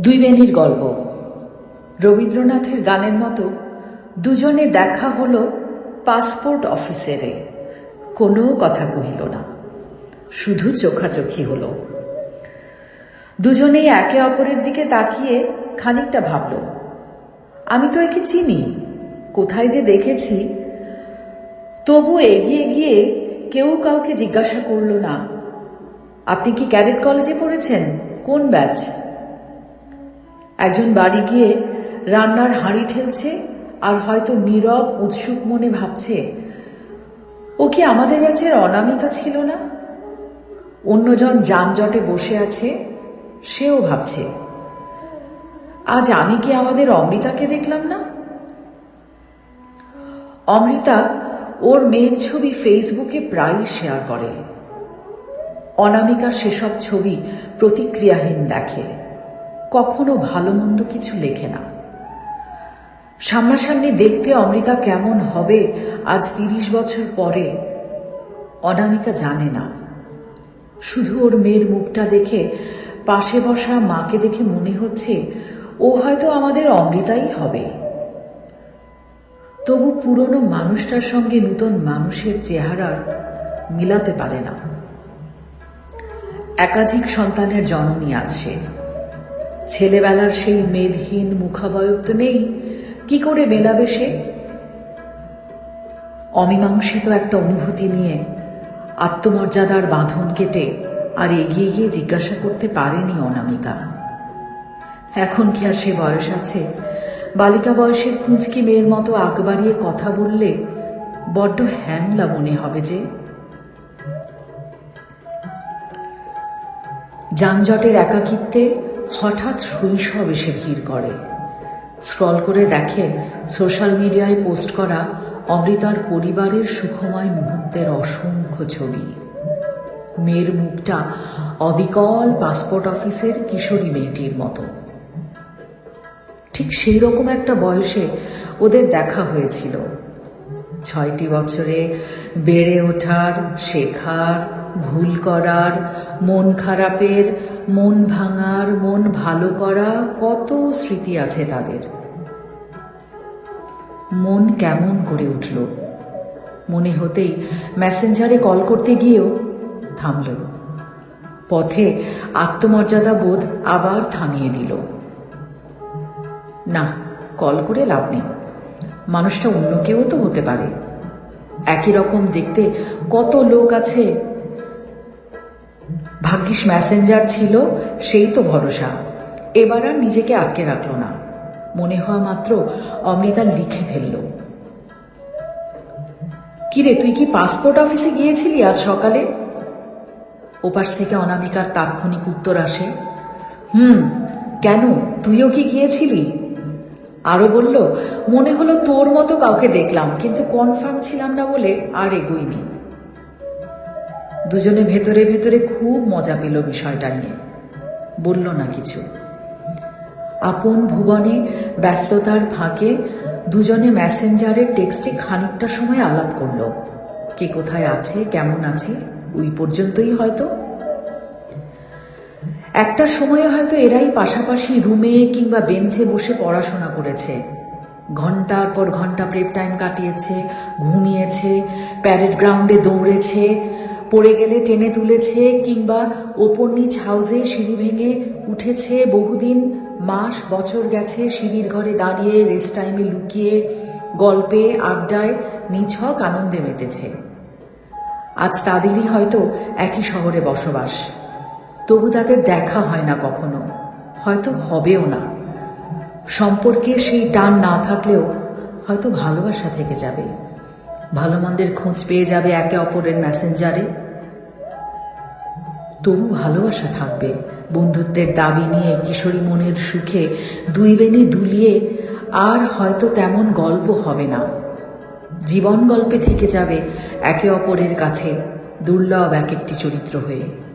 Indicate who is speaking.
Speaker 1: দুই বেনির গল্প। রবীন্দ্রনাথের গানের মতো দুজনে দেখা হলো পাসপোর্ট অফিসেরে। কোনো কথা কহিল না। শুধু চোখাচোখি হলো। দুজনেই একে অপরের দিকে তাকিয়ে খানিকটা ভাবল, আমি তো একে চিনি, কোথায় যে দেখেছি। তবু এগিয়ে গিয়ে কেউ কাউকে জিজ্ঞাসা করল না, আপনি কি ক্যাডেট কলেজে পড়েছেন? কোন ব্যাচ? একজন বাড়ি গিয়ে রান্নার হাঁড়ি ঠেলছে আর হয়তো নীরব, উৎসুক মনে ভাবছে, ও কি আমাদের ব্যাচের অনামিকা ছিল না? অন্যজন যানজটে বসে আছে, সেও ভাবছে, আজ আমি কি আমাদের অমৃতাকে দেখলাম না? অমৃতা ওর মেয়ের ছবি ফেসবুকে প্রায়ই শেয়ার করে। অনামিকা সেসব ছবি প্রতিক্রিয়াহীন দেখে। কখনো ভালো মন্দ কিছু লেখে না। সামনাসামনি দেখতে অমৃতা কেমন হবে আজ তিরিশ বছর পরে, অনামিকা জানে না। শুধু ওর মেয়ের মুখটা দেখে, পাশে বসা মাকে দেখে মনে হচ্ছে, ও হয়তো আমাদের অমৃতাই হবে। তবু পুরনো মানুষটার সঙ্গে নূতন মানুষের চেহারার মিলাতে পারে না। একাধিক সন্তানের জননী আছে। ছেলেবেলার সেই মেদহীন মুখাবয়ব তো নেই, কি করে মেলাবে সে? অমীমাংসিত একটা অনুভূতি নিয়ে আত্মমর্যাদার বাঁধন কেটে আর এগিয়ে গিয়ে জিজ্ঞাসা করতে পারেনি অনামিকা। এখন কি আর সে বয়স আছে? বালিকা বয়সের পুঁচকি মেয়ের মতো আগ বাড়িয়ে কথা বললে বড্ড হ্যাংলা মনে হবে যে। যানজটের একাকিত্বে হঠাৎ শৈশব এসে ভিড় করে। স্ক্রল করে দেখে সোশ্যাল মিডিয়ায় পোস্ট করা অমৃতার পরিবারের সুখময় মুহূর্তের অসংখ্য ছবি। মেয়ের মুখটা অবিকল পাসপোর্ট অফিসের কিশোরী মেয়েটির মতো। ঠিক সেই রকম একটা বয়সে ওদের দেখা হয়েছিল। ছয়টি বছরে বেড়ে ওঠার, শেখার ভুল করার, মন খারাপের, মন ভাঙার, মন ভালো করা কত স্মৃতি আছে তাদের। মন কেমন করে উঠল? মনে হতেই মেসেঞ্জারে কল করতে গিয়েও থামল। পথে আত্মমর্যাদা বোধ আবার থামিয়ে দিল। না, কল করে লাভ নেই। মানুষটা অন্য কেউ তো হতে পারে। একই রকম দেখতে কত লোক আছে ভাগ্যিস মেসেঞ্জার ছিল, সেই তো ভরসা। এবার আর নিজেকে আটকে রাখল না। মনে হওয়া মাত্র অমৃতা লিখে ফেলল। কিরে, তুই কি পাসপোর্ট অফিসে গিয়েছিলি আজ সকালে? ওপাশ থেকে অনামিকার তাৎক্ষণিক উত্তর আসে, হুম, কেন? তুইও কি গিয়েছিলি? আরও বলল, মনে হলো তোর মতো কাউকে দেখলাম, কিন্তু কনফার্ম ছিলাম না বলে আর এগোইনি। দুজনে ভেতরে ভেতরে খুব মজা পেল বিষয়টা নিয়ে। বলল না কিছু। আপন ভুবনে ব্যস্ততার ফাঁকে দুজনে মেসেঞ্জারের টেক্সটে খানিকটা সময় আলাপ করল। কে কোথায় আছে, কেমন আছে, ওই পর্যন্তই হয়তো। একটা সময়ে হয়তো এরাই পাশাপাশি রুমে কিংবা বেঞ্চে বসে পড়াশোনা করেছে। ঘণ্টার পর ঘণ্টা প্রেপ টাইম কাটিয়েছে, ঘুমিয়েছে, প্যারেড গ্রাউন্ডে দৌড়েছে পড়ে গেলে টেনে তুলেছে কিংবা ওপর নিচ হাউসে সিঁড়ি ভেঙে উঠেছে। বহুদিন, মাস, বছর গেছে সিঁড়ির ঘরে দাঁড়িয়ে রেস্ট টাইমে লুকিয়ে গল্পে, আড্ডায় নিছক আনন্দে মেতেছে। আজ তাদেরই হয়তো একই শহরে বসবাস। তবু তাদের দেখা হয় না কখনো। হয়তো হবেও না। সম্পর্কে সেই টান না থাকলেও হয়তো ভালোবাসা থেকে যাবে। ভালো মন্দের খোঁজ পেয়ে যাবে একে অপরের মেসেঞ্জারে। তবু ভালোবাসা থাকবে। বন্ধুত্বের দাবি নিয়ে কিশোরী মনের সুখে দুই বেনি দুলিয়ে আর হয়তো তেমন গল্প হবে না। জীবন গল্পে থেকে যাবে একে অপরের কাছে, দুর্লভ এক একটি চরিত্র হয়ে।